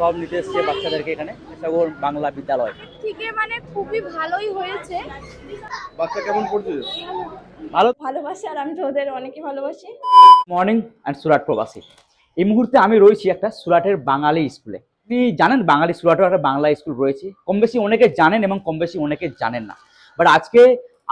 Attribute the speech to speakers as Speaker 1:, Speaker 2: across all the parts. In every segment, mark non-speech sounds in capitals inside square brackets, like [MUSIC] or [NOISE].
Speaker 1: সব নিতে এসছে বাচ্চাদেরকে এখানে সাগর বাংলা বিদ্যালয়।
Speaker 2: থেকে মানে খুবই ভালোই হয়েছে।
Speaker 3: বাচ্চা কেমন পড়ছে?
Speaker 1: ভালো
Speaker 2: ভালোবাসি আর আমি তো ওদের অনেকই ভালোবাসি।
Speaker 1: মর্নিং অ্যান্ড সুরাট প্রবাসী। এই মুহূর্তে আমি রয়েছি একটা সুরাটের বাঙালি স্কুলে। আপনি জানেন বাঙালি সুরাটের একটা বাংলা স্কুল রয়েছে। কম বেশি অনেকে জানেন এবং কম বেশি অনেকে জানেন না। বাট আজকে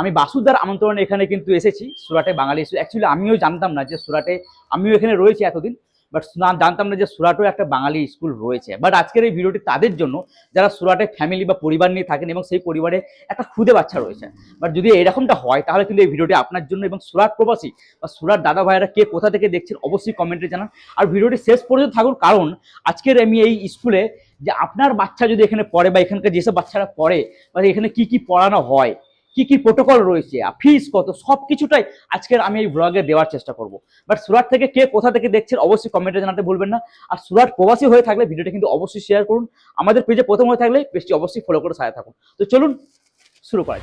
Speaker 1: আমি বাসুদার আমন্ত্রণে এখানে কিন্তু এসেছি সুরাটে বাঙালি স্কুল। অ্যাকচুয়ালি আমিও জানতাম না যে সুরাটে আমিও এখানে রয়েছি এতদিন। বাট জানতাম না যে সুরাটেও একটা বাঙালি স্কুল রয়েছে। বাট আজকের এই ভিডিওটি তাদের জন্য, যারা সুরাটে ফ্যামিলি বা পরিবার নিয়ে থাকেন এবং সেই পরিবারে একটা খুদে বাচ্চা রয়েছে। বাট যদি এরকমটা হয়, তাহলে কিন্তু এই ভিডিওটি আপনার জন্য এবং সুরাট প্রবাসী বা সুরাট দাদা ভাইয়েরা কে কোথা থেকে দেখছেন অবশ্যই কমেন্টে জানান। আর ভিডিওটি শেষ পর্যন্ত থাকুন, কারণ আজকের আমি এই স্কুলে যে আপনার বাচ্চা যদি এখানে পড়ে বা এখানকার যেসব বাচ্চারা পড়ে, বা এখানে কি কি পড়ানো হয় কি কি প্রোটোকল রয়েছে ফিস কত সব কিছুটাই আজকের আমি এই ব্লগে দেওয়ার চেষ্টা করব। বাট সুরাট থেকে কে কোথা থেকে দেখছেন অবশ্যই কমেন্টে জানাতে ভুলবেন না। আর সুরাট প্রবাসী হয়ে থাকলে ভিডিওটা কিন্তু অবশ্যই শেয়ার করুন। আমাদের পেজে প্রথম হয়ে থাকলে পেজটি অবশ্যই ফলো করে সাথে থাকুন। তো চলুন শুরু করা।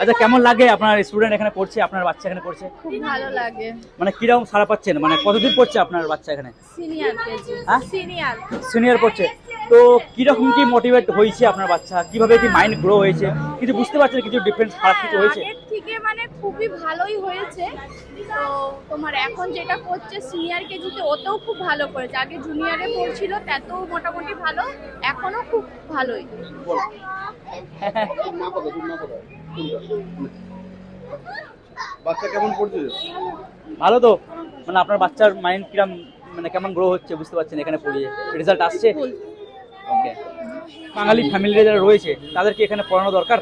Speaker 1: আচ্ছা কেমন লাগে আপনার স্টুডেন্ট এখানে পড়ছে আপনার বাচ্চা এখানে পড়ছে?
Speaker 2: খুব ভালো লাগে।
Speaker 1: মানে কীরকম সারা পাচ্ছেন? মানে কতদিন পড়ছে আপনার বাচ্চা এখানে?
Speaker 2: Senior KG.
Speaker 1: হ্যাঁ?
Speaker 2: সিনিয়র
Speaker 1: সিনিয়র পড়ছে? তো কীরকম কি মোটিভেট হয়েছে আপনার বাচ্চা? কীভাবে কি মাইন্ড গ্রো হয়েছে? কিছু বুঝতে পারছেন কিছু ডিফারেন্স ফারাক কিছু হয়েছে?
Speaker 2: আগের থেকে মানে খুবই ভালোই হয়েছে। তো তোমার এখন যেটা করছে সিনিয়র কেজিতে ওতেও খুব ভালো করেছে। আগে জুনিয়রে পড়ছিল তাতেও মোটামুটি ভালো এখনও খুব ভালোই।
Speaker 3: বাচ্চা কেমন পড়ছে?
Speaker 1: ভালো তো। মানে আপনার বাচ্চার মাইন্ড কিরম মানে কেমন গ্রো হচ্ছে বুঝতে পারছেন এখানে পড়িয়ে। রেজাল্ট আসছে? ওকে বাঙালি ফ্যামিলিরা যারা রয়েছে তাদেরকে এখানে পড়ানো দরকার?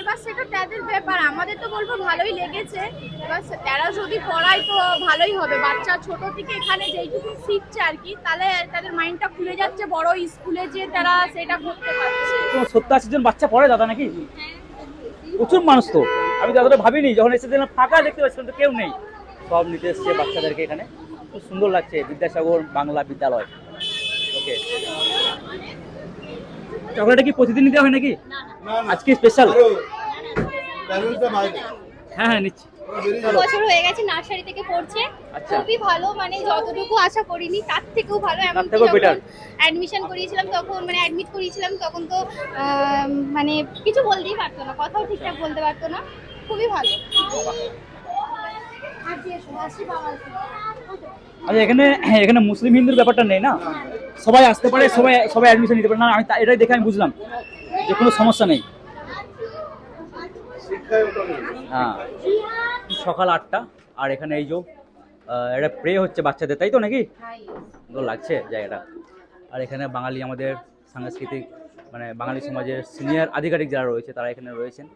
Speaker 2: এবার সেটা তাদের ব্যাপার। আমাদের তো বলব ভালোই লেগেছে। এবার তারা যদি পড়ায় তো ভালোই হবে। বাচ্চা ছোট থেকে এখানে যেইটুকু শিখছে আর কি তাহলে তাদের মাইন্ডটা খুলে যাচ্ছে। বড় স্কুলে যে তারা সেটা করতে পারছে।
Speaker 1: সত্তর আশি জন বাচ্চা পড়ে দাদা নাকি? প্রচুর মানুষ তো। আমি তো ভাবিনি যখন এসে দেখলাম ফাঁকা দেখতে পাচ্ছি কিন্তু কেউ নেই। সব নিতে এসছে বাচ্চাদেরকে এখানে। খুব সুন্দর লাগছে। বিদ্যাসাগর বাংলা বিদ্যালয়। চকলেটটা কি প্রতিদিন নিতে হয় নাকি? আজকে স্পেশাল হ্যাঁ হ্যাঁ নিচ্ছি।
Speaker 4: বছর হয়ে গেছে নার্সারি থেকে পড়ছে।
Speaker 1: আচ্ছা।
Speaker 4: খুবই ভালো মানে যতটুকু আশা করিনি তার থেকেও ভালো। এমনকি
Speaker 1: থেকেও
Speaker 4: যখন অ্যাডমিশন করিয়েছিলাম তখন মানে অ্যাডমিট করিয়েছিলাম তখন তো মানে কিছু বলতেই পারতো না কথাও ঠিকঠাক বলতে পারতো না। খুবই ভালো।
Speaker 1: আচ্ছা এখানে এখানে মুসলিম হিন্দুর ব্যাপারটা নেই না। সবাই আসতে পারে, সবাই সবাই অ্যাডমিশন নিতে পারে। না আমি এটাই দেখে আমি বুঝলাম যে কোনো সমস্যা নেই। হ্যাঁ সকাল আটটা, আর এখানে এই যে এটা প্রে হচ্ছে বাচ্চাদের, তাই তো নাকি? লাগছে জায়গাটা। আর এখানে বাঙালি আমাদের সাংস্কৃতিক মানে বাঙালি সমাজের সিনিয়র আধিকারিক যারা রয়েছে, তারা এখানে রয়েছেন।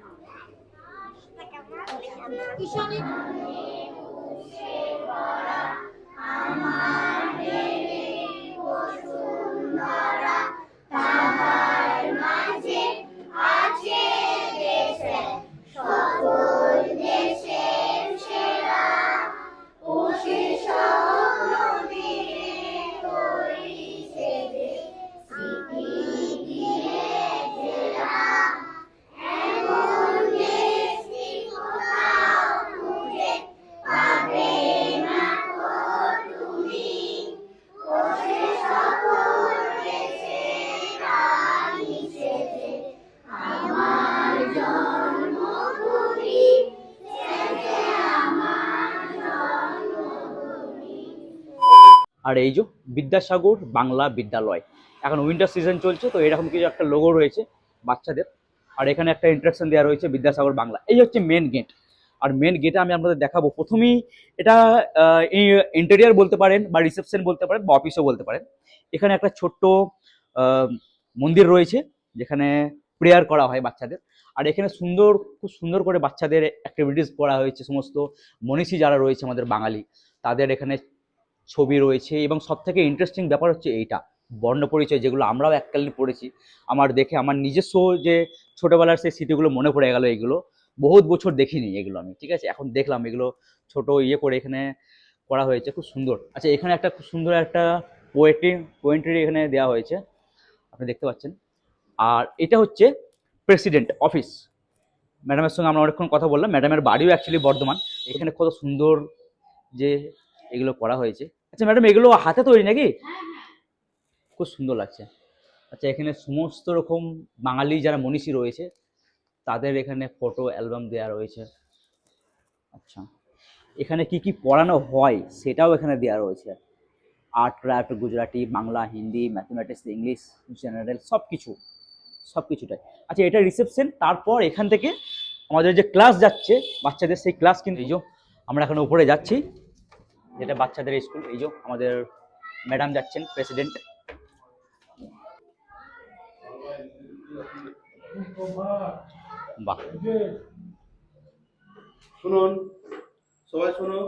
Speaker 1: আর এই যে বিদ্যাসাগর বাংলা বিদ্যালয়। এখন উইন্টার সিজন চলছে, তো এরকম কিছু একটা লোগো রয়েছে বাচ্চাদের। আর এখানে একটা ইন্ট্রাকশন দেওয়া রয়েছে বিদ্যাসাগর বাংলা। এই হচ্ছে মেন গেট আর মেন গেটে আমি আপনাদের দেখাবো। প্রথমেই এটা ইন্টেরিয়ার বলতে পারেন বা রিসেপশন বলতে পারেন বা অফিসও বলতে পারেন। এখানে একটা ছোট্ট মন্দির রয়েছে, যেখানে প্রেয়ার করা হয় বাচ্চাদের। আর এখানে সুন্দর, খুব সুন্দর করে বাচ্চাদের অ্যাক্টিভিটিস করা হয়েছে। সমস্ত মনীষী যারা রয়েছে আমাদের বাঙালি, তাদের এখানে ছবি রয়েছে এবং সব থেকে ইন্টারেস্টিং ব্যাপার হচ্ছে এইটা, বর্ণ পরিচয় যেগুলো আমরাও এককালীন পড়েছি। আমার দেখে আমার নিজস্ব যে ছোটোবেলার সেই স্মৃতিগুলো মনে পড়ে গেল এগুলো। বহুত বছর দেখিনি এগুলো আমি, ঠিক আছে? এখন দেখলাম এগুলো ছোট ইয়ে করে এখানে করা হয়েছে, খুব সুন্দর। আচ্ছা এখানে একটা খুব সুন্দর একটা পোয়েট্রি পোয়েট্রি এখানে দেওয়া হয়েছে, আপনি দেখতে পাচ্ছেন। আর এটা হচ্ছে প্রেসিডেন্ট অফিস ম্যাডামের সঙ্গে আমরা অনেকক্ষণ কথা বললাম, ম্যাডামের বাড়িও অ্যাকচুয়ালি বর্ধমান। এখানে কত সুন্দর যে এগুলো করা হয়েছে। আচ্ছা ম্যাডাম এগুলো হাতে তৈরি নাকি? খুব সুন্দর লাগছে। আচ্ছা এখানে সমস্ত রকম বাঙালি যারা মনীষী রয়েছে তাদের এখানে ফটো অ্যালবাম দেওয়া রয়েছে। আচ্ছা এখানে কি কি পড়ানো হয় সেটাও এখানে দেওয়া রয়েছে। Art craft Gujarati Bangla Hindi mathematics English general সব কিছু সব কিছুটাই আচ্ছা এটা রিসেপশন তারপর এখান থেকে আমাদের যে ক্লাস যাচ্ছে বাচ্চাদের সেই ক্লাস কিন্তু এই আমরা এখন উপরে যাচ্ছি। যেটা বাচ্চাদের স্কুল এই যে আমাদের ম্যাডাম যাচ্ছেন প্রেসিডেন্ট। বাহ।
Speaker 5: শুনুন সবাই শোনো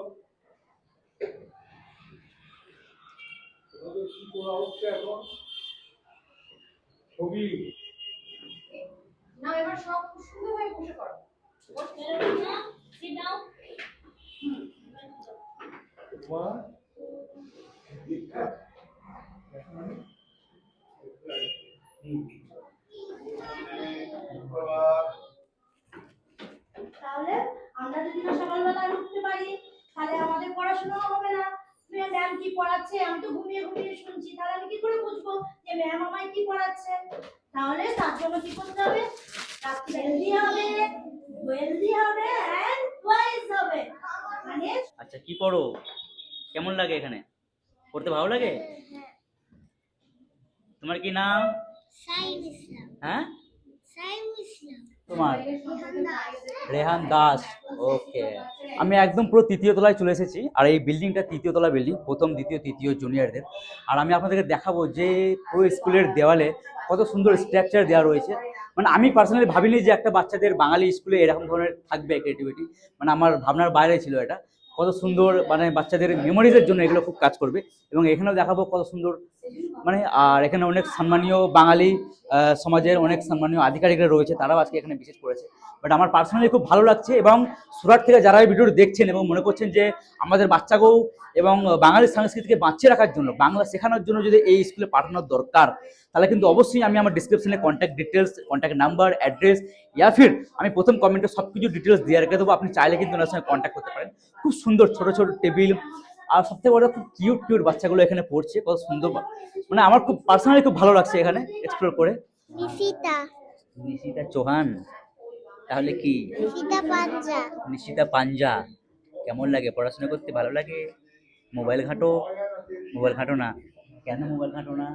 Speaker 6: না এবার সব সুন্দর হয়ে বসে করো
Speaker 7: তাহলে আমরা যদি না সকালবেলা উঠতে পারি, তাহলে আমাদের পড়াশোনা হবে না। ম্যাম কি পড়াচ্ছে? আমি তো ঘুমিয়ে ঘুমিয়ে শুনছি। তাহলে আমি কি করে বুঝব যে ম্যাম আমায় কি পড়াচ্ছে? তাহলে তার জন্য কি করতে হবে? হেলদি হবে ওয়েলদি হবে অ্যান্ড ওয়াইজ হবে। মানে
Speaker 1: আচ্ছা কি পড়ো? কেমন লাগে এখানে? পড়তে ভালো লাগে? তোমার কি নাম? হ্যাঁ? তোমার? রেহান দাস। ওকে। আমি একদম পুরো তৃতীয় তলায় চলে এসেছি আর এই বিল্ডিংটা তৃতীয় তলা বিল্ডিং প্রথম দ্বিতীয় তৃতীয় জুনিয়রদের। আর আমি আপনাদেরকে দেখাবো যে পুরো স্কুলের দেওয়ালে কত সুন্দর স্ট্রাকচার দেওয়া রয়েছে। মানে আমি পার্সোনালি ভাবিনি যে একটা বাচ্চাদের বাঙালি স্কুলে এরকম ধরনের থাকবে ক্রিয়েটিভিটি মানে আমার ভাবনার বাইরে ছিল এটা। কত সুন্দর মানে বাচ্চাদের মেমোরিজের জন্য এগুলো খুব কাজ করবে। এবং এখানেও দেখাবো কত সুন্দর মানে আর এখানে অনেক সম্মানীয় বাঙালি সমাজের অনেক সম্মানীয় আধিকারিকরা রয়েছে, তারাও আজকে এখানে বিশেষ করেছে। বাট আমার পার্সোনালি খুব ভালো লাগছে এবং সুরাট থেকে যারা এই ভিডিওটি দেখছেন এবং মনে করছেন যে আমাদের বাচ্চাকেও এবং বাঙালি সংস্কৃতিকে বাঁচিয়ে রাখার জন্য বাংলা শেখানোর জন্য যদি এই স্কুলে পাঠানোর দরকার তাহলে কিন্তু অবশ্যই আমি আমার ডিসক্রিপশনে contact details contact number address ইয়া ফির আমি প্রথম কমেন্টে সব কিছু ডিটেলস দিয়ে রেখে দেবো। আপনি চাইলে কিন্তু ওনার সঙ্গে কন্ট্যাক্ট করতে পারেন। খুব সুন্দর ছোট ছোট টেবিল আর সবথেকে বড় খুব কিউট কিউট বাচ্চাগুলো এখানে পড়ছে কত সুন্দর মানে আমার খুব পার্সোনালি খুব ভালো লাগছে এখানে এক্সপ্লোর করে।
Speaker 8: নিশিতা।
Speaker 1: নিশিতা চৌহান। তাহলে কি?
Speaker 8: নিশিতা পাঞ্জা।
Speaker 1: কেমন লাগে? পড়াশোনা করতে ভালো লাগে? মোবাইল ঘাঁটো? মোবাইল ঘাঁটো না? কেন মোবাইল ঘাঁটো না?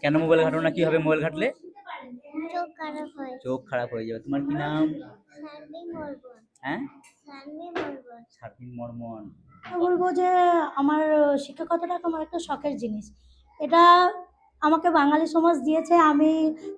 Speaker 1: কেন মোবাইল ঘাঁটো না? কি হবে মোবাইল ঘাটলে?
Speaker 8: চোখ খারাপ হয়।
Speaker 1: চোখ খারাপ হয়ে যাবে। তোমার কি নাম? হ্যাঁ? মর্মন।
Speaker 7: বলব যে আমার শিক্ষকতাটা আমার একটা শখের জিনিস। এটা আমাকে বাঙালি সমাজ দিয়েছে, আমি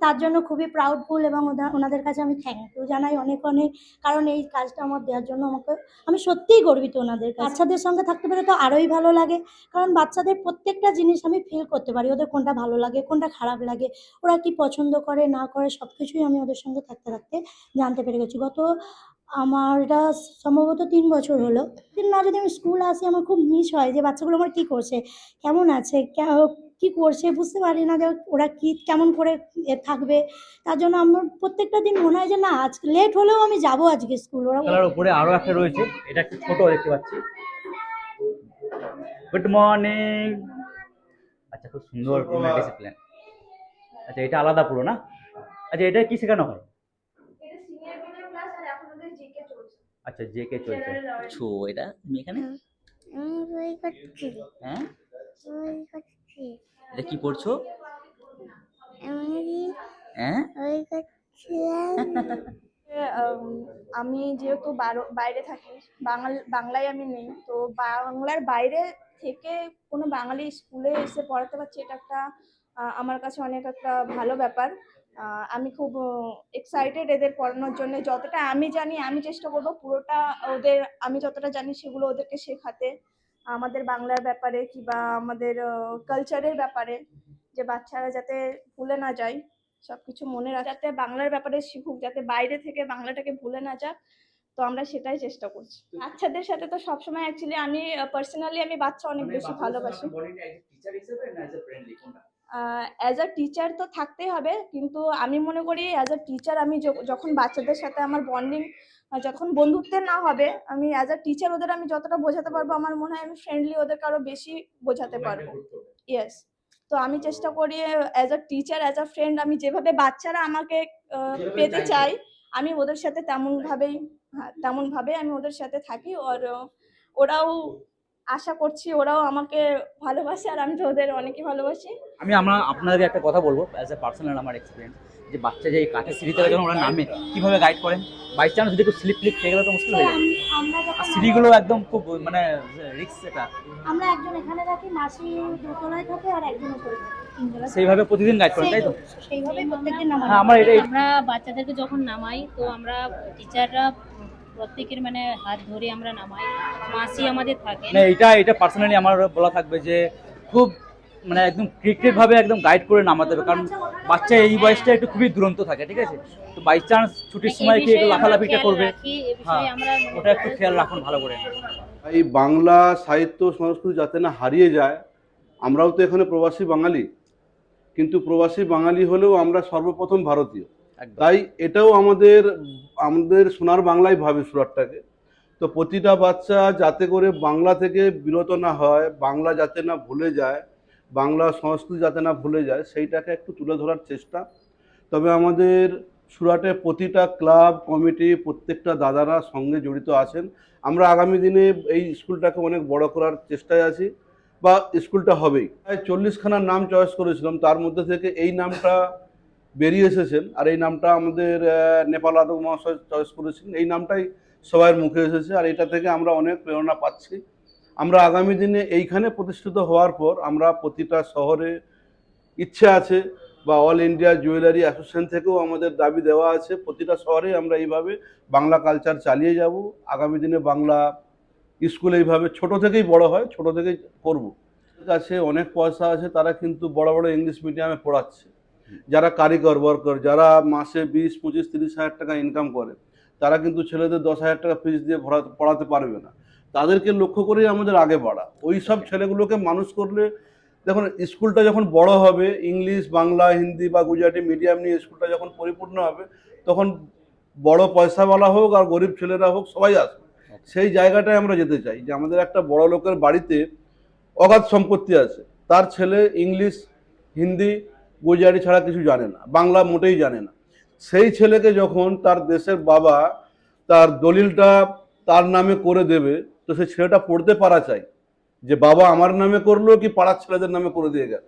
Speaker 7: তার জন্য খুবই প্রাউডফুল এবং ওনাদের কাছে আমি থ্যাংক ইউ জানাই অনেক অনেক। কারণ এই কাজটা আমার দেওয়ার জন্য আমাকে, আমি সত্যিই গর্বিত ওনাদের বাচ্চাদের সঙ্গে থাকতে পেরে তো আরোই ভালো লাগে, কারণ বাচ্চাদের প্রত্যেকটা জিনিস আমি ফিল করতে পারি, ওদের কোনটা ভালো লাগে, কোনটা খারাপ লাগে, ওরা কি পছন্দ করে, না করে সব কিছুই আমি ওদের সঙ্গে থাকতে থাকতে জানতে পেরে গেছি। গত আমার এটা সম্ভবত তিন বছর হলো। দিন না যদি আমি স্কুল আসি আমার খুব মিস হয় যে বাচ্চাগুলো আমার কী করছে কেমন আছে কে- কি করছে বুঝতে পারি না যে ওরা কি কেমন করে থাকবে। তার জন্য আমার প্রত্যেকটা দিন মনে হয় যে না আজ লেট হলেও আমি যাব আজকে স্কুল ওরা
Speaker 1: খেলার উপরে আরও একটা রয়েছে এটা একটু ছোট দেখতে পাচ্ছি। গুড মর্নিং আচ্ছা খুব সুন্দর ডিসিপ্লিন আচ্ছা এটা আলাদা পুরো না? আচ্ছা এটা কি শেখানো হয়
Speaker 6: এটা সিনিয়র জুনিয়র ক্লাস আর এখন ওদের জিকে চলছে
Speaker 1: আচ্ছা জে কে চলছে? ছো এটা তুমি এখানে?
Speaker 8: আমি বই করছি।
Speaker 1: হ্যাঁ? এটা কি পড়ছো?
Speaker 8: আমি
Speaker 1: হ্যাঁ? [LAUGHS]
Speaker 6: আমি যেহেতু বারো- বাইরে থাকি বাঙাল বাংলায় আমি নেই তো বাংলার বাইরে থেকে কোনো বাঙালি স্কুলে এসে পড়াতে পারছি এটা একটা আমার কাছে অনেক একটা ভালো ব্যাপার। আমি খুব এক্সাইটেড এদের পড়ানোর জন্য। যতটা আমি জানি আমি চেষ্টা করব পুরোটা ওদের আমি যতটা জানি সেগুলো ওদেরকে শেখাতে। আমাদের বাংলার ব্যাপারে কিংবা আমাদের কালচারের ব্যাপারে। যে বাচ্চারা যাতে ভুলে না যায় সবকিছু মনে রাখ। যাতে বাংলার ব্যাপারে শিখুক যাতে বাইরে থেকে বাংলাটাকে ভুলে না যাক তো আমরা সেটাই চেষ্টা করছি। বাচ্চাদের সাথে তো সবসময় অ্যাকচুয়ালি আমি পার্সোনালি আমি বাচ্চা অনেক বেশি ভালোবাসি। অ্যাজ আ টিচার তো থাকতেই হবে কিন্তু আমি মনে করি অ্যাজ আ টিচার আমি যখন বাচ্চাদের সাথে আমার বন্ডিং যতক্ষণ বন্ধুত্বের না হবে আমি অ্যাজ আ টিচার ওদের আমি যতটা বোঝাতে পারব আমার মনে হয় আমি ফ্রেন্ডলি ওদেরকে আরও বেশি বোঝাতে পারব। ইয়েস তো আমি চেষ্টা করি as a teacher as a friend আমি যেভাবে বাচ্চারা আমাকে পেতে চাই আমি ওদের সাথে তেমনভাবেই হ্যাঁ তেমন ভাবে আমি ওদের সাথে থাকি আর ওরাও আশা করছি ওরাও আমাকে ভালোবাসে আর আমি তো ওদের অনেকই ভালোবাসি।
Speaker 1: আমি আমরা আপনাদেরকে একটা কথা বলব অ্যাজ এ পার্সোনাল আমার এক্সপিরিয়েন্স যে বাচ্চা যে এই কাঠের সিঁড়ি থেকে যখন ওরা নামে কীভাবে গাইড করেন? বাই চান্স যদি একটু স্লিপ ফ্লিপ খেয়ে গেলে তো মুশকিল হয়ে যায়। আর সিঁড়িগুলো একদম খুব মানে রিক্স এটা।
Speaker 7: আমরা একজন এখানে থাকি মাসি দোতলায় থাকে আর একজন উপরে থাকে।
Speaker 1: সেইভাবে প্রতিদিন গাইড করেন তাই তো?
Speaker 7: সেইভাবে প্রত্যেকদিন
Speaker 1: হ্যাঁ আমার
Speaker 9: আমরা বাচ্চাদেরকে যখন নামাই তো আমরা টিচাররা প্রত্যেকের মানে হাত ধরে আমরা নামাই। মাসি আমাদের থাকে।
Speaker 1: মানে এটা এটা পার্সোনালি আমার বলা থাকবে যে খুব মানে একদম ক্রিকেট ভাবে একদম গাইড করে নামাতে হবে। কারণ বাচ্চা এই বয়সটা একটু খুবই দুরন্ত থাকে ঠিক আছে? তো বাই চান্স ছুটির সময় কি একটু লাফালাফিটা করবে? হ্যাঁ, ওটা একটু খেয়াল রাখুন ভালো করে।
Speaker 3: এই বাংলা সাহিত্য সংস্কৃতি যাতে না হারিয়ে যায় আমরাও তো এখানে প্রবাসী বাঙালি। কিন্তু প্রবাসী বাঙালি হলেও আমরা সর্বপ্রথম ভারতীয়। তাই এটাও আমাদের আমাদের সোনার বাংলায় ভাবে সুরাটটাকে। তো প্রতিটা বাচ্চা যাতে করে বাংলা থেকে বিরত না হয়, বাংলা যাতে না ভুলে যায়, বাংলা সংস্কৃতি যাতে না ভুলে যায়, সেইটাকে একটু তুলে ধরার চেষ্টা। তবে আমাদের সুরাটে প্রতিটা ক্লাব, কমিটি, প্রত্যেকটা দাদারা সঙ্গে জড়িত আছেন। আমরা আগামী দিনে এই স্কুলটাকে অনেক বড় করার চেষ্টায় আছি, বা স্কুলটা হবেই। প্রায় চল্লিশখানার নাম চয়েস করেছিলাম, তার মধ্যে থেকে এই নামটা বেরিয়ে এসেছেন। আর এই নামটা আমাদের নেপাল আদক মহাশয় চয়েস করেছেন। এই নামটাই সবার মুখে এসেছে। আর এটা থেকে আমরা অনেক প্রেরণা পাচ্ছি। আমরা আগামী দিনে এইখানে প্রতিষ্ঠিত হওয়ার পর আমরা প্রতিটা শহরে ইচ্ছে আছে বা অল ইন্ডিয়া জুয়েলারি অ্যাসোসিয়েশন থেকেও আমাদের দাবি দেওয়া আছে, প্রতিটা শহরে আমরা এইভাবে বাংলা কালচার চালিয়ে যাব। আগামী দিনে বাংলা স্কুল এইভাবে ছোট থেকেই বড় হয়, ছোট থেকেই করব। কাছে অনেক পয়সা আছে, তারা কিন্তু বড় বড় ইংলিশ মিডিয়ামে পড়াচ্ছে। যারা কারিগর ওয়ার্কার যারা মাসে বিশ পঁচিশ তিরিশ হাজার টাকা ইনকাম করে তারা কিন্তু ছেলেদের দশ হাজার টাকা ফিস দিয়ে ভরা- পড়াতে পারবে না। তাদেরকে লক্ষ্য করেই আমাদের আগে বাড়া। ওই সব ছেলেগুলোকে মানুষ করলে দেখুন স্কুলটা যখন বড় হবে ইংলিশ বাংলা হিন্দি বা গুজরাটি মিডিয়াম নিয়ে স্কুলটা যখন পরিপূর্ণ হবে তখন বড় পয়সাওয়ালা হোক আর গরিব ছেলেরা হোক সবাই আসবে। সেই জায়গাটায় আমরা যেতে চাই যে আমাদের একটা বড় লোকের বাড়িতে অগাধ সম্পত্তি আছে। তার ছেলে ইংলিশ হিন্দি গুজরাটি ছাড়া কিছু জানে না, বাংলা মোটেই জানে না। সেই ছেলেকে যখন তার দেশের বাবা তার দলিলটা তার নামে করে দেবে, তো সেই ছেলেটা পড়তে পারা চাই যে, বাবা আমার নামে করল কি পাড়ার ছেলেদের নামে করে দিয়ে গেল?